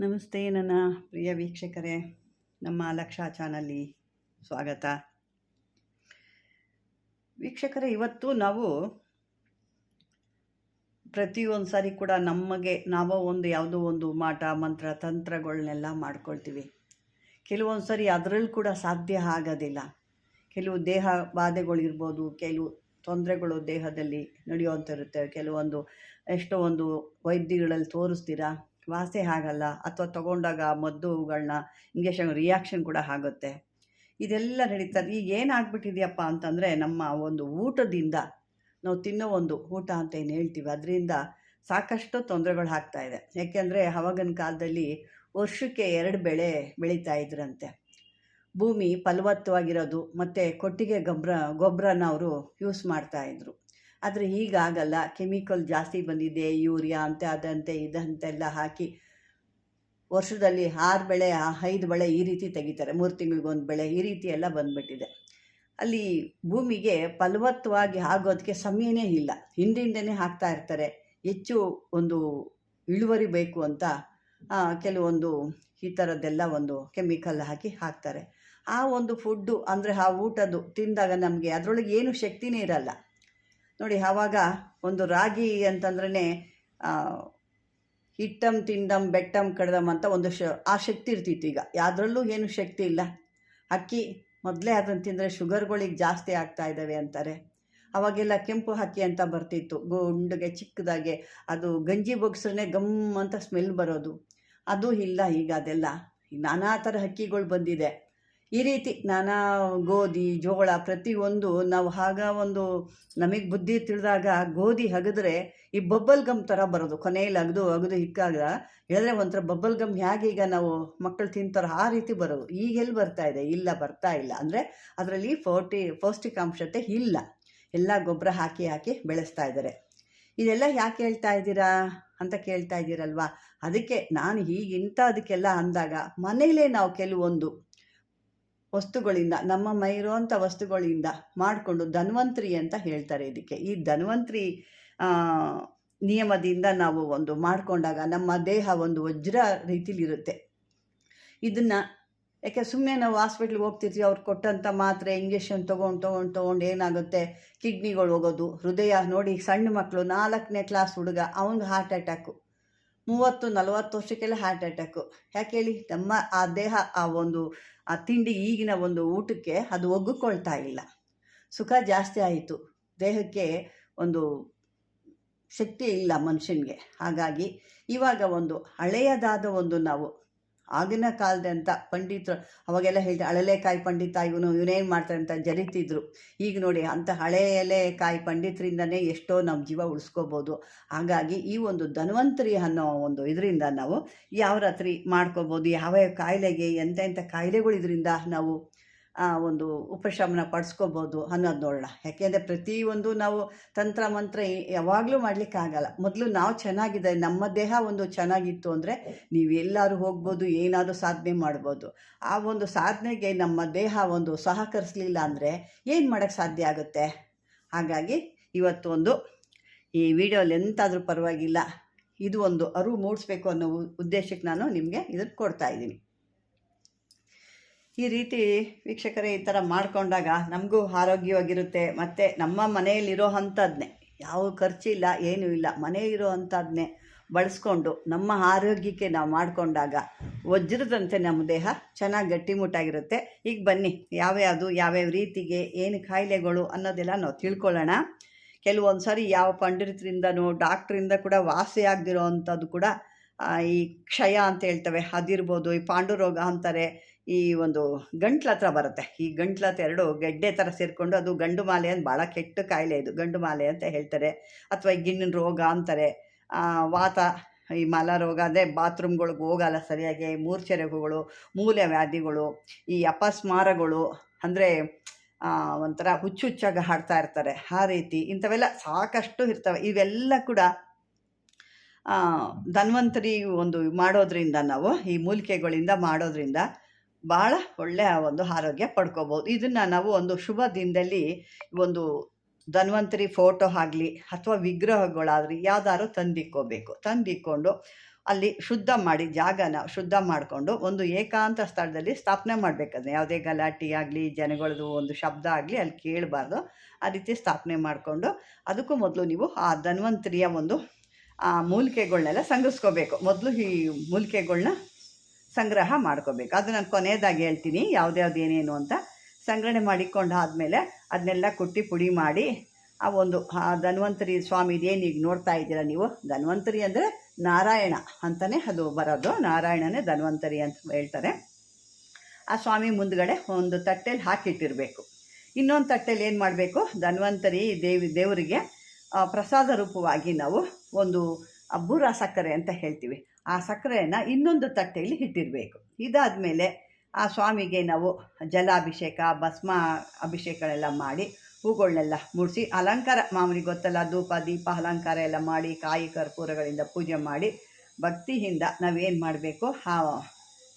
ನಮಸ್ತೆ ನನ್ನ ಪ್ರಿಯ ವೀಕ್ಷಕರೇ, ನಮ್ಮ ಲಕ್ಷ ಚಾನಲ್ಲಿ ಸ್ವಾಗತ. ವೀಕ್ಷಕರೇ, ಇವತ್ತು ನಾವು ಪ್ರತಿಯೊಂದು ಸಾರಿ ಕೂಡ ನಮಗೆ ನಾವು ಒಂದು ಯಾವುದೋ ಒಂದು ಮಾಟ, ಮಂತ್ರ ತಂತ್ರಗಳನ್ನೆಲ್ಲ ಮಾಡ್ಕೊಳ್ತೀವಿ. ಕೆಲವೊಂದು ಸಾರಿ ಅದರಲ್ಲಿ ಕೂಡ ಸಾಧ್ಯ ಆಗೋದಿಲ್ಲ. ಕೆಲವು ದೇಹ ಬಾಧೆಗಳಿರ್ಬೋದು, ಕೆಲವು ತೊಂದರೆಗಳು ದೇಹದಲ್ಲಿ ನಡೆಯುವಂಥಿರುತ್ತೆ ಕೆಲವೊಂದು ಎಷ್ಟೋ ಒಂದು ವೈದ್ಯಗಳಲ್ಲಿ ತೋರಿಸ್ತೀರಾ? ವಾಸಿ ಆಗಲ್ಲ ಅಥವಾ ತಗೊಂಡಾಗ ಮದ್ದುಗಳನ್ನ ಇಂಜೆಕ್ಷನ್ ರಿಯಾಕ್ಷನ್ ಕೂಡ ಆಗುತ್ತೆ. ಇದೆಲ್ಲ ನಡೀತಾರೆ ಈಗ ಏನಾಗ್ಬಿಟ್ಟಿದೆಯಪ್ಪ ಅಂತಂದರೆ ನಮ್ಮ ಒಂದು ಊಟದಿಂದ ನಾವು ತಿನ್ನೋ ಒಂದು ಊಟ ಅಂತ ಏನು ಹೇಳ್ತೀವಿ, ಅದರಿಂದ ಸಾಕಷ್ಟು ತೊಂದರೆಗಳು ಆಗ್ತಾ ಇದೆ. ಯಾಕೆಂದರೆ ಅವಾಗಿನ ಕಾಲದಲ್ಲಿ ವರ್ಷಕ್ಕೆ ಎರಡು ಬೆಳೆ ಬೆಳೀತಾ ಇದ್ರಂತೆ. ಭೂಮಿ ಫಲವತ್ತವಾಗಿರೋದು ಮತ್ತು ಕೊಟ್ಟಿಗೆ ಗೊಬ್ಬರ ಗೊಬ್ಬರನ ಅವರು ಯೂಸ್ ಮಾಡ್ತಾಯಿದ್ರು ಆದರೆ ಈಗಾಗಲ್ಲ ಕೆಮಿಕಲ್ ಜಾಸ್ತಿ ಬಂದಿದೆ, ಯೂರಿಯಾ ಅಂತೆ, ಅದಂತೆ, ಇದಂತೆಲ್ಲ ಹಾಕಿ ವರ್ಷದಲ್ಲಿ ಆರು ಬೆಳೆ, ಐದು ಬೆಳೆ ಈ ರೀತಿ ತೆಗಿತಾರೆ. ಮೂರು ತಿಂಗಳಿಗೊಂದು ಬೆಳೆ ಈ ರೀತಿ ಎಲ್ಲ ಬಂದ್ಬಿಟ್ಟಿದೆ. ಅಲ್ಲಿ ಭೂಮಿಗೆ ಫಲವತ್ತವಾಗಿ ಆಗೋದಕ್ಕೆ ಸಮಯನೇ ಇಲ್ಲ. ಹಿಂದಿಂದನೇ ಹಾಕ್ತಾ ಇರ್ತಾರೆ. ಹೆಚ್ಚು ಒಂದು ಇಳುವರಿ ಬೇಕು ಅಂತ ಕೆಲವೊಂದು ಈ ಥರದ್ದೆಲ್ಲ ಒಂದು ಕೆಮಿಕಲ್ ಹಾಕಿ ಹಾಕ್ತಾರೆ. ಆ ಒಂದು ಫುಡ್ಡು ಅಂದರೆ ಆ ಊಟದ್ದು ತಿಂದಾಗ ನಮಗೆ ಅದರೊಳಗೆ ಏನು ಶಕ್ತಿನೇ ಇರಲ್ಲ. ನೋಡಿ, ಆವಾಗ ಒಂದು ರಾಗಿ ಅಂತಂದ್ರೆ ಹಿಟ್ಟಂ, ತಿಂಡಂ, ಬೆಟ್ಟಂ ಕಡ್ದಂ ಅಂತ ಒಂದು ಶ, ಆ ಶಕ್ತಿ ಇರ್ತಿತ್ತು ಈಗ. ಯಾವುದ್ರಲ್ಲೂ ಏನು ಶಕ್ತಿ ಇಲ್ಲ. ಅಕ್ಕಿ ಮೊದಲೇ ಅದನ್ನು ತಿಂದರೆ ಶುಗರ್ಗಳಿಗೆ ಜಾಸ್ತಿ ಆಗ್ತಾ ಇದ್ದಾವೆ ಅಂತಾರೆ. ಅವಾಗೆಲ್ಲ ಕೆಂಪು ಹಕ್ಕಿ ಅಂತ ಬರ್ತಿತ್ತು. ಗುಂಡಿಗೆ ಚಿಕ್ಕದಾಗೆ ಅದು ಗಂಜಿ ಬೊಗ್ಸ್ರೆ ಗಮ್ ಅಂತ ಸ್ಮೆಲ್ ಬರೋದು. ಅದು ಇಲ್ಲ ಈಗ ಅದೆಲ್ಲ. ನಾನಾ ಥರ ಹಕ್ಕಿಗಳು ಬಂದಿದೆ. ಈ ರೀತಿ ನಾನಾ ಗೋಧಿ, ಜೋಳ ಪ್ರತಿಯೊಂದು ನಾವು ಆಗ ಒಂದು ನಮಗೆ ಬುದ್ಧಿ ತಿಳಿದಾಗ ಗೋಧಿ ಹಗಿದ್ರೆ ಈ ಬಬ್ಬಲ್ ಗಮ್ ಥರ ಬರೋದು. ಕೊನೆಯಲ್ಲಿ ಅಗದು ಅಗದು ಹಿಕ್ಕಾಗ ಹೇಳಿದ್ರೆ ಒಂಥರ ಬಬ್ಬಲ್ ಗಮ್ ಹೇಗೆ ಈಗ ನಾವು ಮಕ್ಕಳು ತಿಂತಾರೋ ಆ ರೀತಿ ಬರೋದು. ಈಗ ಎಲ್ಲಿ ಬರ್ತಾ ಇದೆ? ಇಲ್ಲ, ಬರ್ತಾ ಇಲ್ಲ. ಅಂದರೆ ಅದರಲ್ಲಿ ಫೋರ್ಟಿ, ಪೌಷ್ಟಿಕಾಂಶತೆ ಇಲ್ಲ. ಎಲ್ಲ ಗೊಬ್ಬರ ಹಾಕಿ ಹಾಕಿ ಬೆಳೆಸ್ತಾ ಇದ್ದಾರೆ ಇದೆಲ್ಲ ಯಾಕೆ ಹೇಳ್ತಾ ಇದ್ದೀರಾ ಅಂತ ಕೇಳ್ತಾ ಇದ್ದೀರಲ್ವಾ? ಅದಕ್ಕೆ ನಾನು ಈಗ ಇಂಥ ಅದಕ್ಕೆಲ್ಲ ಅಂದಾಗ ಮನೇಲೇ ನಾವು ಕೆಲವೊಂದು ವಸ್ತುಗಳಿಂದ, ನಮ್ಮ ಮೈರೋಂಥ ವಸ್ತುಗಳಿಂದ ಮಾಡಿಕೊಂಡು ಧನ್ವಂತ್ರಿ ಅಂತ ಹೇಳ್ತಾರೆ ಇದಕ್ಕೆ. ಈ ಧನ್ವಂತ್ರಿ ನಿಯಮದಿಂದ ನಾವು ಒಂದು ಮಾಡಿಕೊಂಡಾಗ ನಮ್ಮ ದೇಹ ಒಂದು ವಜ್ರ ರೀತಿಲಿರುತ್ತೆ. ಇದನ್ನು, ಯಾಕೆ ಸುಮ್ಮನೆ ನಾವು ಹಾಸ್ಪಿಟ್ಲಿಗೆ ಹೋಗ್ತಿರ್ತೀವಿ, ಅವ್ರು ಕೊಟ್ಟಂಥ ಮಾತ್ರೆ, ಇಂಜೆಕ್ಷನ್ ತೊಗೊಂಡು ತೊಗೊಂಡು ತೊಗೊಂಡು ಏನಾಗುತ್ತೆ? ಕಿಡ್ನಿಗಳು ಹೋಗೋದು, ಹೃದಯ ನೋಡಿ ಸಣ್ಣ ಮಕ್ಕಳು ನಾಲ್ಕನೇ ಕ್ಲಾಸ್ ಹುಡುಗ, ಅವನಿಗೆ ಹಾರ್ಟ್ ಅಟ್ಯಾಕು ಮೂವತ್ತು, ನಲವತ್ತು ವರ್ಷಕ್ಕೆಲ್ಲ ಹಾರ್ಟ್ ಅಟ್ಯಾಕು ಯಾಕೆ ಹೇಳಿ? ನಮ್ಮ ಆ ದೇಹ, ಆ ಒಂದು, ಆ ತಿಂಡಿ ಈಗಿನ ಒಂದು ಊಟಕ್ಕೆ ಅದು ಒಗ್ಗಿಕೊಳ್ತಾ ಇಲ್ಲ. ಸುಖ ಜಾಸ್ತಿ ಆಯಿತು. ದೇಹಕ್ಕೆ ಒಂದು ಶಕ್ತಿ ಇಲ್ಲ ಮನುಷ್ಯನಿಗೆ. ಹಾಗಾಗಿ ಇವಾಗ ಒಂದು ಹಳೆಯದಾದ ಒಂದು ನಾವು ಆಗಿನ ಕಾಲದಂಥ ಪಂಡಿತರು ಅವಾಗೆಲ್ಲ ಹೇಳಿದ, ಹಳಲೆಕಾಯಿ ಪಂಡಿತ ಇವನು, ಇವನೇನು ಮಾಡ್ತಾರೆ ಅಂತ ಜರಿತಿದ್ರು. ಈಗ ನೋಡಿ, ಅಂಥ ಹಳೆ ಎಲೆಕಾಯಿ ಪಂಡಿತರಿಂದನೇ ಎಷ್ಟೋ ನಮ್ಮ ಜೀವ ಉಳಿಸ್ಕೋಬೋದು. ಹಾಗಾಗಿ ಈ ಒಂದು ಧನ್ವಂತರಿ ಅನ್ನೋ ಒಂದು ಇದರಿಂದ ನಾವು ಯಾವ ರಾತ್ರಿ ಮಾಡ್ಕೋಬೋದು ಯಾವ ಕಾಯಿಲೆಗೆ, ಎಂತೆಂಥ ಕಾಯಿಲೆಗಳು ಇದರಿಂದ ನಾವು ಒಂದು ಉಪಶಮನ ಪಡಿಸ್ಕೋಬೋದು ಅನ್ನೋದು ನೋಡೋಣ ಯಾಕೆಂದರೆ ಪ್ರತಿಯೊಂದು ನಾವು ತಂತ್ರ ಮಂತ್ರ ಯಾವಾಗಲೂ ಮಾಡಲಿಕ್ಕಾಗಲ್ಲ ಮೊದಲು ನಾವು ಚೆನ್ನಾಗಿದೆ ನಮ್ಮ ದೇಹ ಒಂದು ಚೆನ್ನಾಗಿತ್ತು ಅಂದರೆ ನೀವು ಎಲ್ಲರೂ ಹೋಗ್ಬೋದು, ಏನಾದರೂ ಸಾಧನೆ ಮಾಡ್ಬೋದು. ಆ ಒಂದು ಸಾಧನೆಗೆ ನಮ್ಮ ದೇಹ ಒಂದು ಸಹಕರಿಸಲಿಲ್ಲ ಅಂದರೆ ಏನು ಮಾಡೋಕ್ಕೆ ಸಾಧ್ಯ ಆಗುತ್ತೆ? ಹಾಗಾಗಿ ಇವತ್ತು ಒಂದು ಈ ವಿಡಿಯೋಲಿ ಎಂತಾದರೂ ಪರವಾಗಿಲ್ಲ. ಇದು ಒಂದು ಅರಿವು ಮೂಡಿಸ್ಬೇಕು ಅನ್ನೋ ಉದ್ದೇಶಕ್ಕೆ ನಾನು ನಿಮಗೆ ಇದನ್ನು ಕೊಡ್ತಾ ಇದ್ದೀನಿ. ಈ ರೀತಿ ವೀಕ್ಷಕರೇ ಈ ಥರ ಮಾಡಿಕೊಂಡಾಗ ನಮಗೂ ಆರೋಗ್ಯವಾಗಿರುತ್ತೆ. ಮತ್ತು ನಮ್ಮ ಮನೆಯಲ್ಲಿರೋ ಅಂಥದ್ನೇ, ಯಾವ ಖರ್ಚಿಲ್ಲ, ಏನೂ ಇಲ್ಲ. ಮನೆಯಲ್ಲಿರೋ ಅಂಥದ್ನೇ ಬಳಸ್ಕೊಂಡು ನಮ್ಮ ಆರೋಗ್ಯಕ್ಕೆ ನಾವು ಮಾಡಿಕೊಂಡಾಗ ವಜ್ರದಂತೆ ನಮ್ಮ ದೇಹ ಚೆನ್ನಾಗಿ ಗಟ್ಟಿಮುಟ್ಟಾಗಿರುತ್ತೆ ಈಗ ಬನ್ನಿ ಯಾವ್ಯಾವುದು ಯಾವ್ಯಾವ ರೀತಿಗೆ, ಏನು ಕಾಯಿಲೆಗಳು ಅನ್ನೋದೆಲ್ಲ ನಾವು ತಿಳ್ಕೊಳ್ಳೋಣ. ಕೆಲವೊಂದು ಸಾರಿ ಯಾವ ಪಂಡಿತರಿಂದನೂ, ಡಾಕ್ಟ್ರಿಂದ ಕೂಡ ವಾಸಿ ಆಗದಿರೋ ಅಂಥದ್ದು ಕೂಡ ಈ ಕ್ಷಯ ಅಂತ ಹೇಳ್ತವೆ, ಅದಿರ್ಬೋದು, ಈ ಪಾಂಡುರೋಗ ಅಂತಾರೆ ಈ ಒಂದು ಗಂಟ್ಲ ಹತ್ರ ಬರುತ್ತೆ. ಈ ಗಂಟ್ಲ ಹತ್ರ ಎರಡು ಗೆಡ್ಡೆ ಥರ ಸೇರಿಕೊಂಡು ಅದು ಗಂಡು ಮಾಲೆ ಅಂತ ಭಾಳ ಕೆಟ್ಟ ಕಾಯಿಲೆ ಇದು. ಗಂಡು ಮಾಲೆ ಅಂತ ಹೇಳ್ತಾರೆ. ಅಥವಾ ಗಿಣ್ಣಿನ ರೋಗ ಅಂತಾರೆ. ವಾತ, ಈ ಮಲ ರೋಗ ಅಂದರೆ ಬಾತ್ರೂಮ್ಗಳಿಗೆ ಹೋಗಲ್ಲ ಸರಿಯಾಗಿ. ಮೂರ್ಛೆ ರೋಗಗಳು ಮೂಲೆ ವ್ಯಾಧಿಗಳು, ಈ ಅಪಸ್ಮಾರಗಳು ಅಂದರೆ ಒಂಥರ ಹುಚ್ಚು ಹುಚ್ಚಾಗಿ ಹಾಡ್ತಾ ಇರ್ತಾರೆ. ಆ ರೀತಿ ಇಂಥವೆಲ್ಲ ಸಾಕಷ್ಟು ಇರ್ತವೆ. ಇವೆಲ್ಲ ಕೂಡ ಧನ್ವಂತರಿ ಒಂದು ಮಾಡೋದ್ರಿಂದ ನಾವು, ಈ ಮೂಲಿಕೆಗಳಿಂದ ಮಾಡೋದ್ರಿಂದ ಭಾಳ ಒಳ್ಳೆಯ ಒಂದು ಆರೋಗ್ಯ ಪಡ್ಕೋಬೋದು. ಇದನ್ನು ನಾವು ಒಂದು ಶುಭ ದಿನದಲ್ಲಿ ಒಂದು ಧನ್ವಂತರಿ ಫೋಟೋ ಆಗಲಿ ಅಥವಾ ವಿಗ್ರಹಗಳಾಗಲಿ ಯಾವ್ದಾದ್ರು ತಂದಿಕ್ಕೋಬೇಕು ತಂದಿಕ್ಕೊಂಡು ಅಲ್ಲಿ ಶುದ್ಧ ಮಾಡಿ ಜಾಗನ ಶುದ್ಧ ಮಾಡಿಕೊಂಡು ಒಂದು ಏಕಾಂತ ಸ್ಥಳದಲ್ಲಿ ಸ್ಥಾಪನೆ ಮಾಡಬೇಕಂದ್ರೆ ಯಾವುದೇ ಗಲಾಟೆ ಆಗಲಿ, ಜನಗಳದ್ದು ಒಂದು ಶಬ್ದ ಆಗಲಿ ಅಲ್ಲಿ ಕೇಳಬಾರ್ದು. ಆ ರೀತಿ ಸ್ಥಾಪನೆ ಮಾಡಿಕೊಂಡು ಅದಕ್ಕೂ ಮೊದಲು ನೀವು ಆ ಧನ್ವಂತರಿಯ ಒಂದು, ಆ ಮೂಲಿಕೆಗಳನ್ನೆಲ್ಲ ಸಂಗ್ರಹಿಸ್ಕೋಬೇಕು. ಮೊದಲು ಈ ಮೂಲಿಕೆಗಳ್ನ ಸಂಗ್ರಹ ಮಾಡ್ಕೋಬೇಕು. ಅದು ನಾನು ಕೊನೆಯದಾಗಿ ಹೇಳ್ತೀನಿ ಯಾವ್ದ್ಯಾವ್ದು ಏನೇನು ಅಂತ. ಸಂಗ್ರಹಣೆ ಮಾಡಿಕೊಂಡು ಆದಮೇಲೆ ಅದನ್ನೆಲ್ಲ ಕುಟ್ಟಿ ಪುಡಿ ಮಾಡಿ, ಆ ಒಂದು, ಆ ಧನ್ವಂತರಿ ಸ್ವಾಮಿ ಇದೇನು ಈಗ ನೋಡ್ತಾ ಇದ್ದೀರಾ ನೀವು? ಧನ್ವಂತರಿ ಅಂದರೆ ನಾರಾಯಣ ಅಂತಲೇ ಅದು ಬರೋದು. ನಾರಾಯಣನೇ ಧನ್ವಂತರಿ ಅಂತ ಹೇಳ್ತಾರೆ. ಆ ಸ್ವಾಮಿ ಮುಂದ್ಗಡೆ ಒಂದು ತಟ್ಟೆಲಿ ಹಾಕಿಟ್ಟಿರಬೇಕು. ಇನ್ನೊಂದು ತಟ್ಟೆಲಿ ಏನು ಮಾಡಬೇಕು? ಧನ್ವಂತರಿ ದೇವಿ, ದೇವರಿಗೆ ಪ್ರಸಾದ ರೂಪವಾಗಿ ನಾವು ಒಂದು ಅಬ್ಬೂರ ಸಕ್ಕರೆ ಅಂತ ಹೇಳ್ತೀವಿ. ಆ ಸಕ್ಕರೆಯನ್ನು ಇನ್ನೊಂದು ತಟ್ಟೆಯಲ್ಲಿ ಇಟ್ಟಿರಬೇಕು. ಇದಾದ ಮೇಲೆ ಆ ಸ್ವಾಮಿಗೆ ನಾವು ಜಲಾಭಿಷೇಕ, ಭಸ್ಮ ಅಭಿಷೇಕಗಳೆಲ್ಲ ಮಾಡಿ ಹೂಗಳನ್ನೆಲ್ಲ ಮುಡಿಸಿ ಅಲಂಕಾರ, ಮಾಮೂಲಿ ಗೊತ್ತಲ್ಲ, ಧೂಪ, ದೀಪ, ಅಲಂಕಾರ ಎಲ್ಲ ಮಾಡಿ, ಕಾಯಿ ಕರ್ಪೂರಗಳಿಂದ ಪೂಜೆ ಮಾಡಿ ಭಕ್ತಿಯಿಂದ ನಾವೇನು ಮಾಡಬೇಕು? ಆ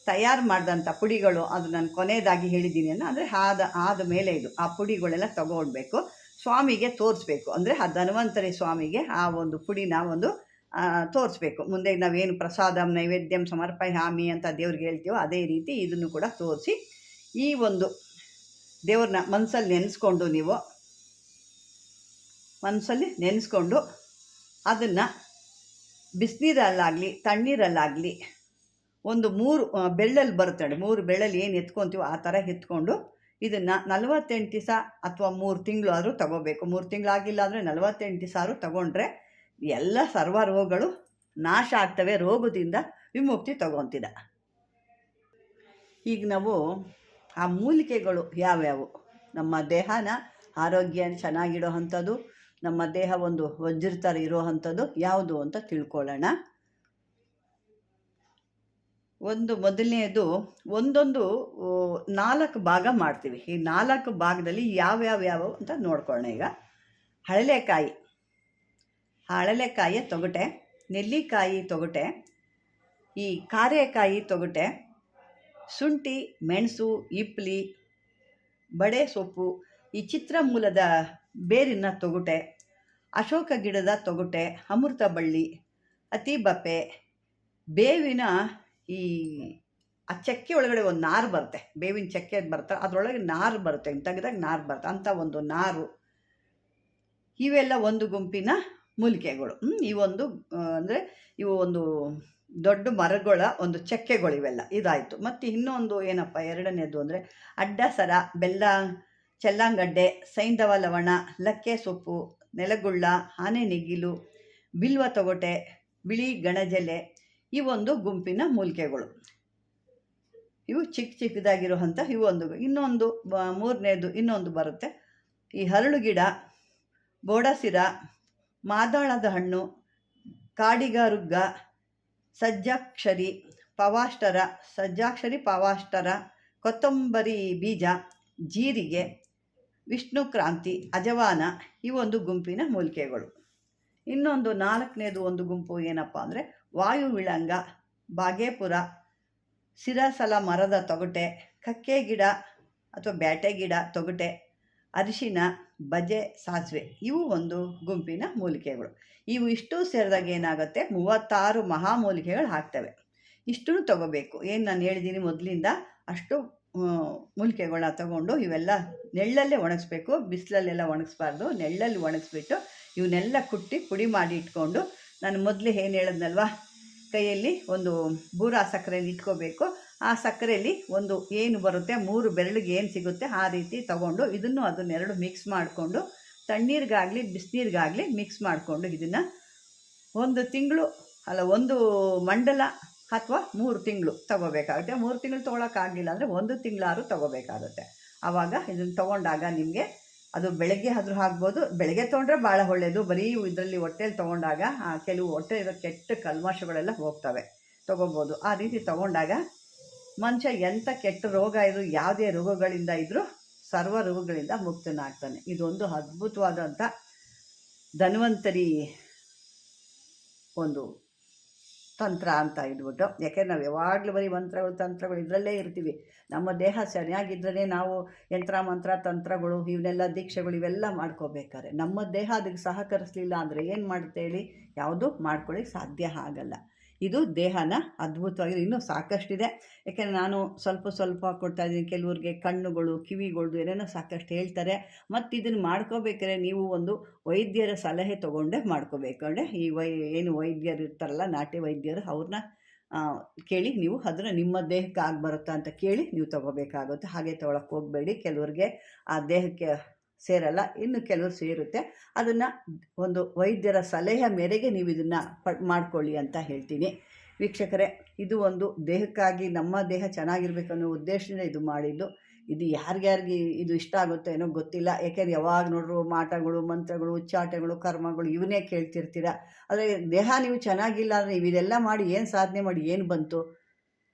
ತಯಾರು ಮಾಡಿದಂಥ ಪುಡಿಗಳು, ಅದು ನಾನು ಕೊನೆಯದಾಗಿ ಹೇಳಿದ್ದೀನಿ ಅನ್ನೋ ಅಂದರೆ ಆದ ಆದ ಮೇಲೆ ಇದು, ಆ ಪುಡಿಗಳೆಲ್ಲ ತಗೊಳ್ಬೇಕು ಸ್ವಾಮಿಗೆ ತೋರಿಸ್ಬೇಕು. ಅಂದರೆ ಆ ಧನ್ವಂತರಿ ಸ್ವಾಮಿಗೆ ಆ ಒಂದು ಪುಡಿನ ಒಂದು ತೋರಿಸ್ಬೇಕು. ಮುಂದೆ ನಾವೇನು ಪ್ರಸಾದಂ, ನೈವೇದ್ಯಂ ಸಮರ್ಪಯಾಮಿ ಅಂತ ದೇವ್ರಿಗೆ ಹೇಳ್ತೀವೋ ಅದೇ ರೀತಿ ಇದನ್ನು ಕೂಡ ತೋರಿಸಿ ಈ ಒಂದು ದೇವ್ರನ್ನ ಮನಸ್ಸಲ್ಲಿ ನೆನೆಸ್ಕೊಂಡು ನೀವು ಮನಸ್ಸಲ್ಲಿ ನೆನೆಸ್ಕೊಂಡು ಅದನ್ನು ಬಿಸಿನೀರಲ್ಲಾಗಲಿ, ತಣ್ಣೀರಲ್ಲಾಗಲಿ ಒಂದು ಮೂರು ಬೆಳ್ಳಲ್ಲಿ ಬರುತ್ತೆ ನೋಡಿ, ಮೂರು ಬೆಳ್ಳಲ್ಲಿ ಏನು ಎತ್ಕೊತೀವೋ ಆ ಥರ ಎತ್ಕೊಂಡು ಇದನ್ನು ನಲವತ್ತೆಂಟು ದಿವಸ ಅಥವಾ ಮೂರು ತಿಂಗಳು ಆದರೂ ತಗೋಬೇಕು. ಮೂರು ತಿಂಗಳಾಗಿಲ್ಲ ಅಂದರೆ ನಲವತ್ತೆಂಟು ದಿವಸ ಆದರೂ ತಗೊಂಡ್ರೆ ಎಲ್ಲ ಸರ್ವ ರೋಗಗಳು ನಾಶ ಆಗ್ತವೆ, ರೋಗದಿಂದ ವಿಮುಕ್ತಿ ತಗೊತಿದ. ಈಗ ನಾವು ಆ ಮೂಲಿಕೆಗಳು ಯಾವ್ಯಾವು? ನಮ್ಮ ದೇಹನ ಆರೋಗ್ಯ ಚೆನ್ನಾಗಿಡೋ ಅಂಥದ್ದು, ನಮ್ಮ ದೇಹ ಒಂದು ವಜ್ರ ಥರ ಇರೋ ಯಾವುದು ಅಂತ ತಿಳ್ಕೊಳ್ಳೋಣ. ಒಂದು ಮೊದಲನೆಯದು ಒಂದೊಂದು ನಾಲ್ಕು ಭಾಗ ಮಾಡ್ತೀವಿ. ಈ ನಾಲ್ಕು ಭಾಗದಲ್ಲಿ ಯಾವ್ಯಾವ ಯಾವ ಅಂತ ನೋಡ್ಕೊಳ್ಳೋಣ ಈಗ. ಹಳಲೆಕಾಯಿ. ಹಳಲೆಕಾಯಿಯ ತೊಗಟೆ, ನೆಲ್ಲಿಕಾಯಿ ತೊಗಟೆ, ಈ ಕಾರೆಕಾಯಿ ತೊಗಟೆ, ಶುಂಠಿ, ಮೆಣಸು, ಇಪ್ಲಿ, ಬಡೆ ಸೊಪ್ಪು, ಈ ಚಿತ್ರಮೂಲದ ಬೇರಿನ ತೊಗಟೆ, ಅಶೋಕ ಗಿಡದ ತೊಗಟೆ, ಅಮೃತ ಬಳ್ಳಿ, ಅತಿ ಬಪ್ಪೆ ಬೇವಿನ ಈ ಆ ಚಕ್ಕೆ ಒಳಗಡೆ ಒಂದು ನಾರು ಬರುತ್ತೆ. ಬೇವಿನ ಚಕ್ಕೆ ಬರುತ್ತೆ ಅದರೊಳಗೆ ನಾರು ಬರುತ್ತೆ. ತೆಗೆದಾಗ ನಾರು ಬರುತ್ತೆ ಅಂಥ ಒಂದು ನಾರು. ಇವೆಲ್ಲ ಒಂದು ಗುಂಪಿನ ಮೂಲಿಕೆಗಳು. ಈ ಒಂದು ಅಂದರೆ ಇವು ಒಂದು ದೊಡ್ಡ ಮರಗಳ ಒಂದು ಚಕ್ಕೆಗಳು ಇವೆಲ್ಲ. ಇದಾಯಿತು. ಮತ್ತು ಇನ್ನೊಂದು ಏನಪ್ಪ, ಎರಡನೇದು ಅಂದರೆ ಅಡ್ಡ ಸರ ಬೆಲ್ಲ, ಚೆಲ್ಲಂಗಡ್ಡೆ, ಸೈಂಧವ ಲವಣ, ಲಕ್ಕೆ ಸೊಪ್ಪು, ನೆಲಗುಳ್ಳ, ಆನೆ ನೆಗಿಲು, ಬಿಲ್ವ ತೊಗಟೆ, ಬಿಳಿ ಗಣಜಲೆ, ಈ ಒಂದು ಗುಂಪಿನ ಮೂಲಿಕೆಗಳು. ಇವು ಚಿಕ್ಕ ಚಿಕ್ಕದಾಗಿರುವಂಥ ಇವು ಒಂದು, ಇನ್ನೊಂದು ಮೂರನೇದು ಇನ್ನೊಂದು ಬರುತ್ತೆ. ಈ ಹರಳು ಗಿಡ, ಬೋಡಸಿರ ಮಾದಾಳದ ಹಣ್ಣು, ಕಾಡಿಗಾರುಗ್ಗ, ಸಜ್ಜಾಕ್ಷರಿ ಪವಾಷ್ಟರ ಸಜ್ಜಾಕ್ಷರಿ ಪವಾಷ್ಟರ, ಕೊತ್ತಂಬರಿ ಬೀಜ, ಜೀರಿಗೆ, ವಿಷ್ಣು ಕ್ರಾಂತಿ, ಅಜವಾನ ಈ ಒಂದು ಗುಂಪಿನ ಮೂಲಿಕೆಗಳು. ಇನ್ನೊಂದು ನಾಲ್ಕನೇದು ಒಂದು ಗುಂಪು ಏನಪ್ಪ ಅಂದರೆ ವಾಯು ವಿಳಂಗ, ಬಾಗೇಪುರ, ಸಿರಸಲ ಮರದ ತೊಗಟೆ ಕಕ್ಕೆ ಗಿಡ ಅಥವಾ ಬ್ಯಾಟೆ ಗಿಡ ತೊಗಟೆ, ಅರಿಶಿನ ಬಜೆ ಸಾಸಿವೆ, ಇವು ಒಂದು ಗುಂಪಿನ ಮೂಲಿಕೆಗಳು. ಇವು ಇಷ್ಟು ಸೇರಿದಾಗ ಏನಾಗುತ್ತೆ? ಮೂವತ್ತಾರು ಮಹಾಮೂಲಿಕೆಗಳು ಹಾಕ್ತವೆ ಇಷ್ಟು ತಗೋಬೇಕು. ಏನು ನಾನು ಹೇಳಿದ್ದೀನಿ ಮೊದಲಿಂದ, ಅಷ್ಟು ಮೂಲಿಕೆಗಳನ್ನ ತಗೊಂಡು ಇವೆಲ್ಲ ನೆಳ್ಳಲ್ಲೇ ಒಣಗಿಸ್ಬೇಕು. ಬಿಸಿಲಲ್ಲೆಲ್ಲ ಒಣಗಿಸ್ಬಾರ್ದು. ನೆಳ್ಳಲ್ಲಿ ಒಣಗಿಸ್ಬಿಟ್ಟು ಇವನ್ನೆಲ್ಲ ಕುಟ್ಟಿ ಪುಡಿ ಮಾಡಿ ಇಟ್ಕೊಂಡು, ನಾನು ಮೊದಲೇ ಏನು ಹೇಳಿದ್ನಲ್ವಾ? ಕೈಯಲ್ಲಿ ಒಂದು ಬೂರ ಸಕ್ಕರೆಯಲ್ಲಿ ಇಟ್ಕೋಬೇಕು. ಆ ಸಕ್ಕರೆಯಲ್ಲಿ ಒಂದು ಏನು ಬರುತ್ತೆ, ಮೂರು ಬೆರಳಿಗೆ ಏನು ಸಿಗುತ್ತೆ ಆ ರೀತಿ ತಗೊಂಡು ಇದನ್ನು ಅದನ್ನೆರಡು ಮಿಕ್ಸ್ ಮಾಡಿಕೊಂಡು ತಣ್ಣೀರಿಗಾಗಲಿ, ಬಿಸಿನೀರಿಗಾಗಲಿ ಮಿಕ್ಸ್ ಮಾಡಿಕೊಂಡು ಇದನ್ನು ಒಂದು ತಿಂಗಳು, ಅಲ್ಲ ಒಂದು ಮಂಡಲ ಅಥವಾ ಮೂರು ತಿಂಗಳು ತಗೋಬೇಕಾಗುತ್ತೆ. ಮೂರು ತಿಂಗಳು ತೊಗೊಳಕ್ಕಾಗಲಿಲ್ಲ ಅಂದರೆ ಒಂದು ತಿಂಗಳಾದ್ರೂ ತಗೋಬೇಕಾಗುತ್ತೆ. ಆವಾಗ ಇದನ್ನು ತೊಗೊಂಡಾಗ ನಿಮಗೆ ಅದು ಬೆಳಗ್ಗೆ ಆದರೂ ಆಗ್ಬೋದು, ಬೆಳಗ್ಗೆ ತೊಗೊಂಡ್ರೆ ಭಾಳ ಒಳ್ಳೆಯದು ಬರೀ ಇದರಲ್ಲಿ ಹೊಟ್ಟೆಲಿ ತೊಗೊಂಡಾಗ ಕೆಲವು ಹೊಟ್ಟೆ ಇರೋ ಕೆಟ್ಟ ಕಲ್ಮಶಗಳೆಲ್ಲ ಹೋಗ್ತವೆ. ತೊಗೋಬೋದು. ಆ ರೀತಿ ತೊಗೊಂಡಾಗ ಮನುಷ್ಯ ಎಂಥ ಕೆಟ್ಟ ರೋಗ ಇದ್ರು, ಯಾವುದೇ ರೋಗಗಳಿಂದ ಇದ್ದರೂ ಸರ್ವ ರೋಗಗಳಿಂದ ಮುಕ್ತನಾಗ್ತಾನೆ. ಇದೊಂದು ಅದ್ಭುತವಾದಂಥ ಧನ್ವಂತರಿ ಒಂದು ತಂತ್ರ ಅಂತ ಇದ್ಬಿಟ್ಟು ಯಾಕೆಂದ್ರೆ ನಾವು ಯಾವಾಗಲೂ ಬರೀ ಮಂತ್ರಗಳು, ತಂತ್ರಗಳು ಇದರಲ್ಲೇ ಇರ್ತೀವಿ. ನಮ್ಮ ದೇಹ ಸರಿಯಾಗಿದ್ದರೆ ನಾವು ಯಂತ್ರ, ಮಂತ್ರ, ತಂತ್ರಗಳು, ಇವನ್ನೆಲ್ಲ ದೀಕ್ಷೆಗಳು ಇವೆಲ್ಲ ಮಾಡ್ಕೋಬೇಕಾದ್ರೆ. ನಮ್ಮ ದೇಹ ಅದಕ್ಕೆ ಸಹಕರಿಸಲಿಲ್ಲ ಅಂದರೆ ಏನು ಮಾಡುತ್ತೆ ಹೇಳಿ? ಯಾವುದೂ ಮಾಡ್ಕೊಳ್ಳಿಕ್ಕೆ ಸಾಧ್ಯ ಆಗಲ್ಲ. ಇದು ದೇಹನ ಅದ್ಭುತವಾಗಿ ಇನ್ನೂ ಸಾಕಷ್ಟಿದೆ. ಯಾಕೆಂದರೆ ನಾನು ಸ್ವಲ್ಪ ಸ್ವಲ್ಪ ಕೊಡ್ತಾ ಇದ್ದೀನಿ. ಕೆಲವ್ರಿಗೆ ಕಣ್ಣುಗಳು ಕಿವಿಗಳು ಏನೇನೋ ಸಾಕಷ್ಟು ಹೇಳ್ತಾರೆ. ಮತ್ತು ಇದನ್ನು ಮಾಡ್ಕೋಬೇಕಾದ್ರೆ ನೀವು ಒಂದು ವೈದ್ಯರ ಸಲಹೆ ತೊಗೊಂಡೇ ಮಾಡ್ಕೋಬೇಕು. ಅಂದರೆ ಈ ವೈ, ಏನು ವೈದ್ಯರು ಇರ್ತಾರಲ್ಲ, ನಾಟಿ ವೈದ್ಯರು ಅವ್ರನ್ನ ಕೇಳಿ ನೀವು ಅದನ್ನು ನಿಮ್ಮ ದೇಹಕ್ಕೆ ಆಗಿ ಬರುತ್ತಾ ಅಂತ ಕೇಳಿ ನೀವು ತೊಗೋಬೇಕಾಗುತ್ತೆ. ಹಾಗೆ ತೊಗೊಳಕ್ಕೆ ಹೋಗಬೇಡಿ. ಕೆಲವ್ರಿಗೆ ಆ ದೇಹಕ್ಕೆ ಸೇರಲ್ಲ, ಇನ್ನು ಕೆಲವರು ಸೇರುತ್ತೆ. ಅದನ್ನು ಒಂದು ವೈದ್ಯರ ಸಲಹೆ ಮೇರೆಗೆ ನೀವು ಇದನ್ನು ಪ, ಮಾಡ್ಕೊಳ್ಳಿ ಅಂತ ಹೇಳ್ತೀನಿ. ವೀಕ್ಷಕರೇ, ಇದು ಒಂದು ದೇಹಕ್ಕಾಗಿ ನಮ್ಮ ದೇಹ ಚೆನ್ನಾಗಿರ್ಬೇಕನ್ನೋ ಉದ್ದೇಶದಿಂದ ಇದು ಮಾಡಿದ್ದು. ಇದು ಯಾರಿಗ್ಯಾರಿಗೆ ಇದು ಇಷ್ಟ ಆಗುತ್ತೋ ಏನೋ ಗೊತ್ತಿಲ್ಲ. ಯಾಕೆಂದ್ರೆ ಯಾವಾಗ ನೋಡ್ರು ಮಾಟಗಳು, ಮಂತ್ರಗಳು, ಉಚ್ಚಾಟಗಳು, ಕರ್ಮಗಳು ಇವನ್ನೇ ಕೇಳ್ತಿರ್ತೀರ. ಆದರೆ ದೇಹ ನೀವು ಚೆನ್ನಾಗಿಲ್ಲ ಅಂದರೆ ನೀವು ಇದೆಲ್ಲ ಮಾಡಿ ಏನು ಸಾಧನೆ ಮಾಡಿ, ಏನು ಬಂತು?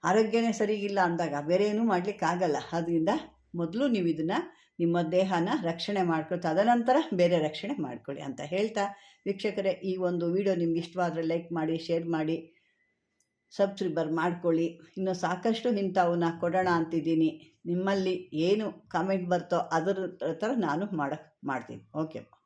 ಆರೋಗ್ಯನೇ ಸರಿಗಿಲ್ಲ ಅಂದಾಗ ಬೇರೆ ಏನೂ ಮಾಡಲಿಕ್ಕಾಗಲ್ಲ. ಅದರಿಂದ ಮೊದಲು ನೀವು ಇದನ್ನು ನಿಮ್ಮ ದೇಹನ ರಕ್ಷಣೆ ಮಾಡ್ಕೊಳ್ತಾ ತದನಂತರ ಬೇರೆ ರಕ್ಷಣೆ ಮಾಡ್ಕೊಳ್ಳಿ ಅಂತ ಹೇಳ್ತಾ, ವೀಕ್ಷಕರೇ, ಈ ಒಂದು ವಿಡಿಯೋ ನಿಮ್ಗೆ ಇಷ್ಟವಾದರೆ ಲೈಕ್ ಮಾಡಿ, ಶೇರ್ ಮಾಡಿ, ಸಬ್ಸ್ಕ್ರೈಬರ್ ಮಾಡ್ಕೊಳ್ಳಿ. ಇನ್ನು ಸಾಕಷ್ಟು ಇಂಥವನ್ನ ಕೊಡೋಣ ಅಂತಿದ್ದೀನಿ. ನಿಮ್ಮಲ್ಲಿ ಏನು ಕಾಮೆಂಟ್ ಬರ್ತೋ ಅದರ ಥರ ನಾನು ಮಾಡ ಮಾಡ್ತೀನಿ. ಓಕೆ